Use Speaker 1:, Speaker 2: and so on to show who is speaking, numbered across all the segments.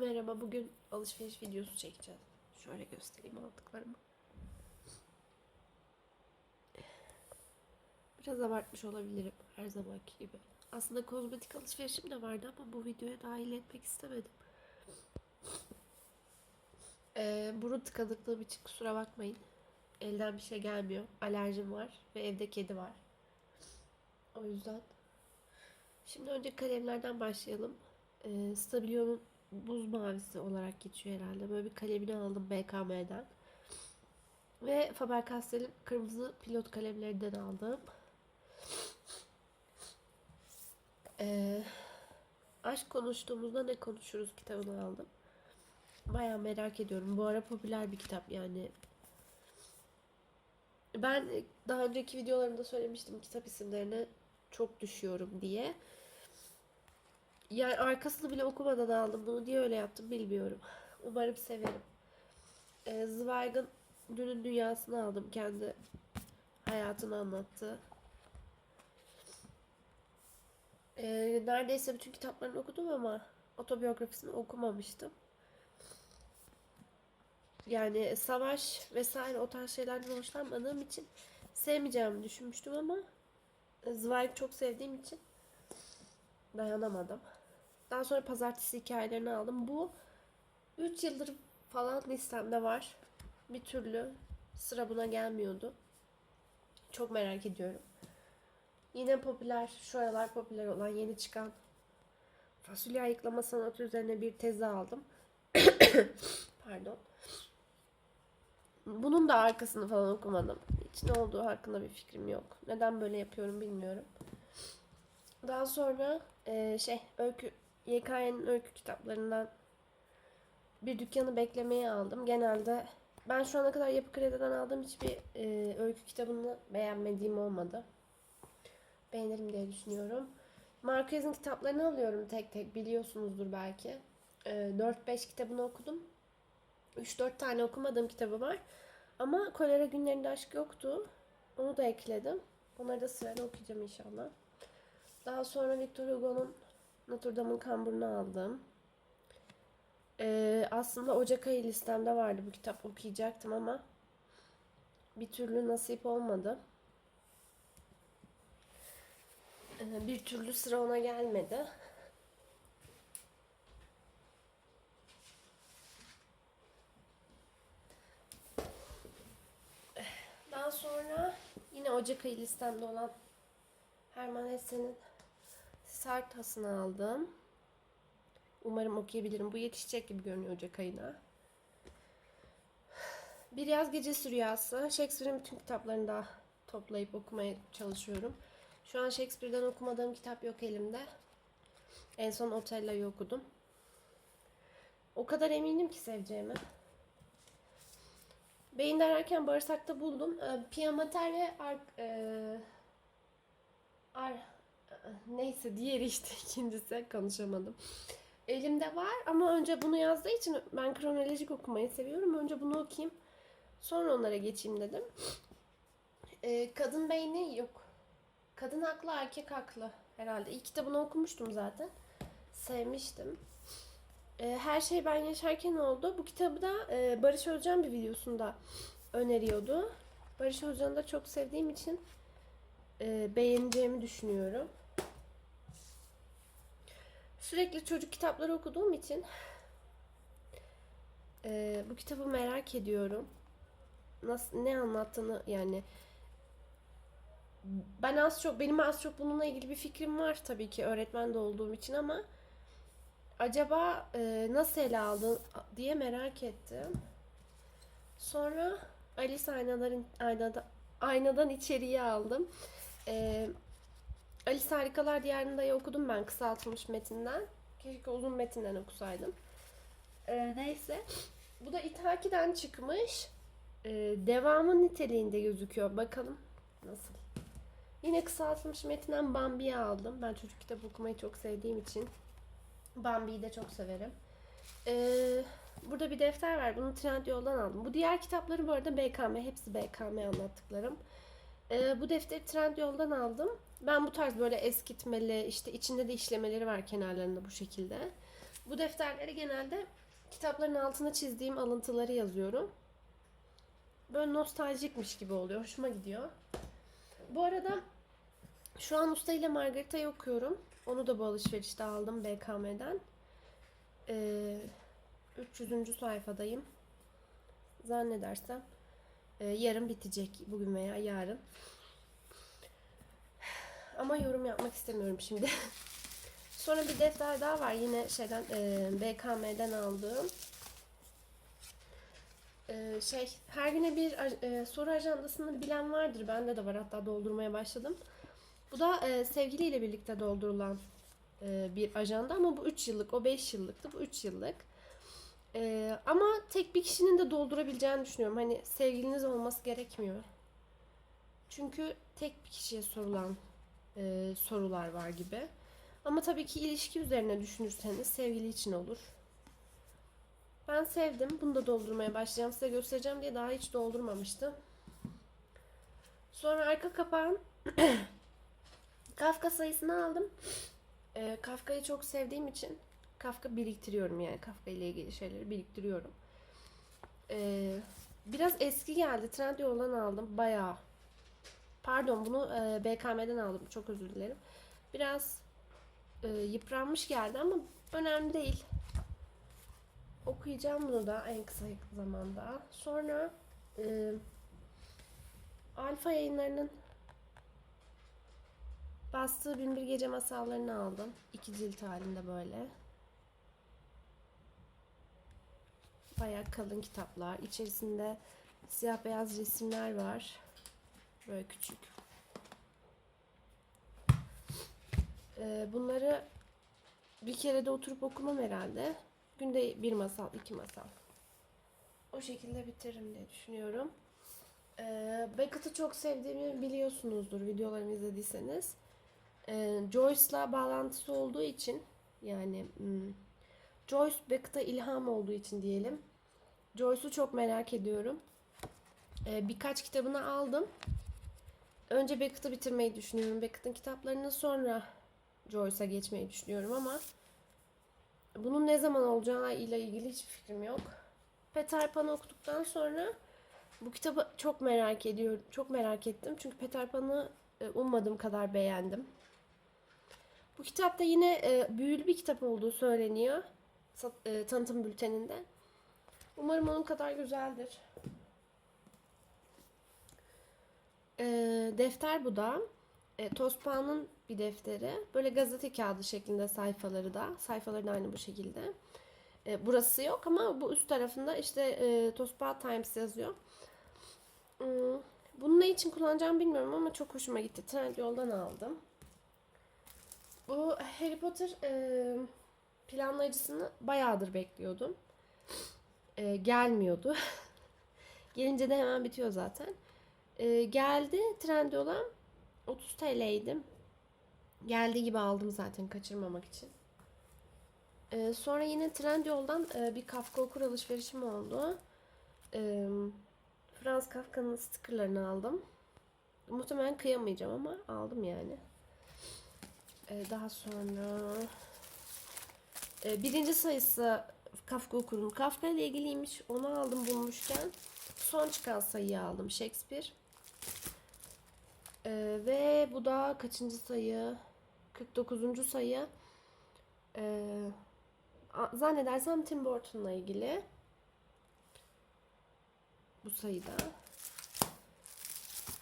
Speaker 1: Merhaba, bugün alışveriş videosu çekeceğiz. Şöyle göstereyim aldıklarımı. Biraz abartmış olabilirim her zamanki gibi. Aslında kozmetik alışverişim de vardı ama bu videoya dahil etmek istemedim. Ee, burun tıkanıklığım için kusura bakmayın. Elden bir şey gelmiyor. Alerjim var ve evde kedi var. O yüzden. Şimdi önce kalemlerden başlayalım. Ee, Stabilio'nun buz mavisi olarak geçiyor herhalde. Böyle bir kalemini aldım BKM'den. Ve Faber-Castell'in kırmızı pilot kalemlerinden aldım. Ee, aşk konuştuğumuzda ne konuşuruz kitabını aldım. Baya merak ediyorum. Bu ara popüler bir kitap yani. Ben daha önceki videolarımda söylemiştim kitap isimlerini çok düşüyorum diye. Yani arkasını bile okumadan aldım bunu. Diye öyle yaptım bilmiyorum. Umarım severim. Ee, Zweig'ın Dünün Dünyası'nı aldım. Kendi hayatını anlattı. Ee, neredeyse bütün kitaplarını okudum ama otobiyografisini okumamıştım. Yani savaş vesaire o tarz şeylerden hoşlanmadığım için sevmeyeceğimi düşünmüştüm ama Zweig çok sevdiğim için dayanamadım. Daha sonra pazartesi hikayelerini aldım. Bu 3 yıldır falan listemde var. Bir türlü sıra buna gelmiyordu. Çok merak ediyorum. Yine popüler, şu aralar popüler olan yeni çıkan fasulye ayıklama sanatı üzerine bir tezi aldım. Pardon. Bunun da arkasını falan okumadım. Hiç ne olduğu hakkında bir fikrim yok. Neden böyle yapıyorum bilmiyorum. Daha sonra e, şey öykü YKY'nin öykü kitaplarından bir dükkanı beklemeye aldım. Genelde ben şu ana kadar Yapı Kredi'den aldığım hiçbir e, öykü kitabını beğenmediğim olmadı. Beğenirim diye düşünüyorum. Marquez'in kitaplarını alıyorum tek tek biliyorsunuzdur belki. E, 4-5 kitabını okudum. 3-4 tane okumadığım kitabı var. Ama Kolera Günlerinde Aşk yoktu. Onu da ekledim. Onları da sırayla okuyacağım inşallah. Daha sonra Victor Hugo'nun Notre Dame'ın kamburunu aldım. Ee, aslında Ocak ayı listemde vardı bu kitap okuyacaktım ama bir türlü nasip olmadı. Ee, bir türlü sıra ona gelmedi. Daha sonra yine Ocak ayı listemde olan Herman Hesse'nin Sartas'ını aldım. Umarım okuyabilirim. Bu yetişecek gibi görünüyor Ocak ayına. Bir Yaz Gecesi Rüyası. Shakespeare'in bütün kitaplarını da toplayıp okumaya çalışıyorum. Şu an Shakespeare'den okumadığım kitap yok elimde. En son Otello'yu okudum. O kadar eminim ki seveceğime. Beyin derken bağırsakta buldum. Ee, Piamater ve Ar, e, Ar, neyse diğeri işte ikincisi konuşamadım. Elimde var ama önce bunu yazdığı için ben kronolojik okumayı seviyorum. Önce bunu okuyayım. Sonra onlara geçeyim dedim. Ee, kadın beyni yok. Kadın haklı, erkek haklı herhalde. İlk kitabını okumuştum zaten. Sevmiştim. Ee, her şey ben yaşarken oldu. Bu kitabı da e, Barış Özcan bir videosunda öneriyordu. Barış Özcan'ı da çok sevdiğim için e, beğeneceğimi düşünüyorum. Sürekli çocuk kitapları okuduğum için e, bu kitabı merak ediyorum. Nasıl ne anlattığını yani ben az çok benim az çok bununla ilgili bir fikrim var tabii ki öğretmen de olduğum için ama acaba e, nasıl ele aldı diye merak ettim. Sonra Alice aynaların aynada, aynadan içeriye aldım. E, Alice Harikalar Diyarı'nda okudum ben kısaltılmış metinden. Keşke uzun metinden okusaydım. E, neyse. Bu da İthaki'den çıkmış. E, devamın niteliğinde gözüküyor. Bakalım nasıl. Yine kısaltılmış metinden Bambi'yi aldım. Ben çocuk kitabı okumayı çok sevdiğim için Bambi'yi de çok severim. Ee, burada bir defter var. Bunu Trendyol'dan aldım. Bu diğer kitapları bu arada BKM. Hepsi BKM anlattıklarım. Ee, bu defteri Trendyol'dan aldım. Ben bu tarz böyle eskitmeli, işte içinde de işlemeleri var kenarlarında bu şekilde. Bu defterleri genelde kitapların altına çizdiğim alıntıları yazıyorum. Böyle nostaljikmiş gibi oluyor. Hoşuma gidiyor. Bu arada şu an Usta ile Margarita'yı okuyorum. Onu da bu alışverişte aldım BKM'den. Ee, 300. sayfadayım. Zannedersem e, yarın bitecek. Bugün veya yarın. Ama yorum yapmak istemiyorum şimdi. Sonra bir defter daha var. Yine şeyden e, BKM'den aldığım. E, şey her güne bir e, soru ajandasını bilen vardır. Bende de var. Hatta doldurmaya başladım. Bu da e, sevgiliyle birlikte doldurulan bir ajanda ama bu 3 yıllık. O 5 yıllıktı. Bu 3 yıllık. E, ama tek bir kişinin de doldurabileceğini düşünüyorum. Hani sevgiliniz olması gerekmiyor. Çünkü tek bir kişiye sorulan e, sorular var gibi. Ama tabii ki ilişki üzerine düşünürseniz sevgili için olur. Ben sevdim. Bunu da doldurmaya başlayacağım. Size göstereceğim diye daha hiç doldurmamıştım. Sonra arka kapağın Kafka sayısını aldım. Ee, Kafka'yı çok sevdiğim için Kafka biriktiriyorum yani. Kafka ile ilgili şeyleri biriktiriyorum. Ee, biraz eski geldi. Trendyol'dan aldım. Bayağı. Pardon bunu e, BKM'den aldım. Çok özür dilerim. Biraz e, yıpranmış geldi ama önemli değil. Okuyacağım bunu da en kısa zamanda. Sonra e, Alfa yayınlarının bastığı Binbir Gece masallarını aldım. İki cilt halinde böyle. Bayağı kalın kitaplar. İçerisinde siyah beyaz resimler var. Böyle küçük. Ee, bunları bir kere de oturup okumam herhalde. Günde bir masal, iki masal. O şekilde bitiririm diye düşünüyorum. Ee, Beckett'ı çok sevdiğimi biliyorsunuzdur videolarımı izlediyseniz. Ee, Joyce'la bağlantısı olduğu için yani hmm, Joyce Beckett'a ilham olduğu için diyelim. Joyce'u çok merak ediyorum. Ee, birkaç kitabını aldım. Önce Beckett'ı bitirmeyi düşünüyorum. Beckett'ın kitaplarını sonra Joyce'a geçmeyi düşünüyorum ama bunun ne zaman olacağı ile ilgili hiçbir fikrim yok. Peter Pan'ı okuduktan sonra bu kitabı çok merak ediyorum. Çok merak ettim. Çünkü Peter Pan'ı e, ummadığım kadar beğendim. Bu kitapta yine e, büyülü bir kitap olduğu söyleniyor. E, tanıtım bülteninde. Umarım onun kadar güzeldir. E, defter bu da. E, Tosbağa'nın bir defteri. Böyle gazete kağıdı şeklinde sayfaları da. Sayfaları da aynı bu şekilde. E, burası yok ama bu üst tarafında işte e, Tosbağa Times yazıyor. Hmm, bunu ne için kullanacağım bilmiyorum ama çok hoşuma gitti. Trendyol'dan aldım. Bu Harry Potter e, planlayıcısını bayağıdır bekliyordum. E, gelmiyordu. Gelince de hemen bitiyor zaten. E, geldi Trendyol'a 30 TL'ydim. Geldiği gibi aldım zaten kaçırmamak için. E, sonra yine Trendyol'dan e, bir Kafka okur alışverişim oldu. E, Franz Kafka'nın stickerlarını aldım. Muhtemelen kıyamayacağım ama aldım yani. Ee, daha sonra ee, birinci sayısı Kafka okurun. Kafka ile ilgiliymiş. Onu aldım bulmuşken. Son çıkan sayıyı aldım. Shakespeare. Ee, ve bu da kaçıncı sayı? 49. sayı. Ee, zannedersem Tim Burton'la ilgili. Bu sayıda.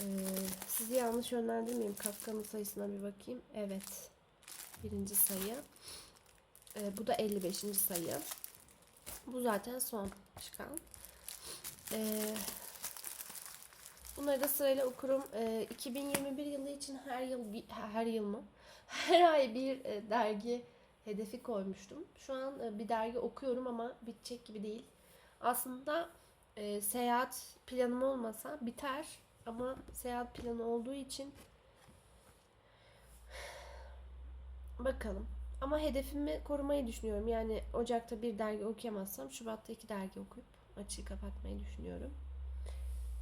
Speaker 1: Ee, sizi yanlış yönlendirmeyeyim. Kafka'nın sayısına bir bakayım. Evet. Birinci sayı. Ee, bu da 55. sayı. Bu zaten son çıkan. Ee, bunları da sırayla okurum. Ee, 2021 yılı için her yıl bir, her yıl mı? Her ay bir e, dergi hedefi koymuştum. Şu an e, bir dergi okuyorum ama bitecek gibi değil. Aslında e, seyahat planım olmasa biter ama seyahat planı olduğu için bakalım. Ama hedefimi korumayı düşünüyorum. Yani Ocak'ta bir dergi okuyamazsam Şubat'ta iki dergi okuyup açığı kapatmayı düşünüyorum.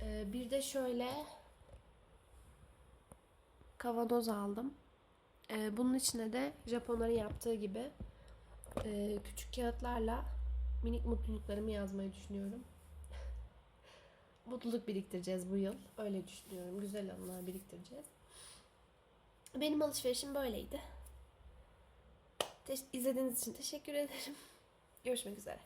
Speaker 1: Ee, bir de şöyle kavanoz aldım. Ee, bunun içine de Japonların yaptığı gibi e, küçük kağıtlarla minik mutluluklarımı yazmayı düşünüyorum. Mutluluk biriktireceğiz bu yıl. Öyle düşünüyorum. Güzel anılar biriktireceğiz. Benim alışverişim böyleydi. Te- izlediğiniz için teşekkür ederim. Görüşmek üzere.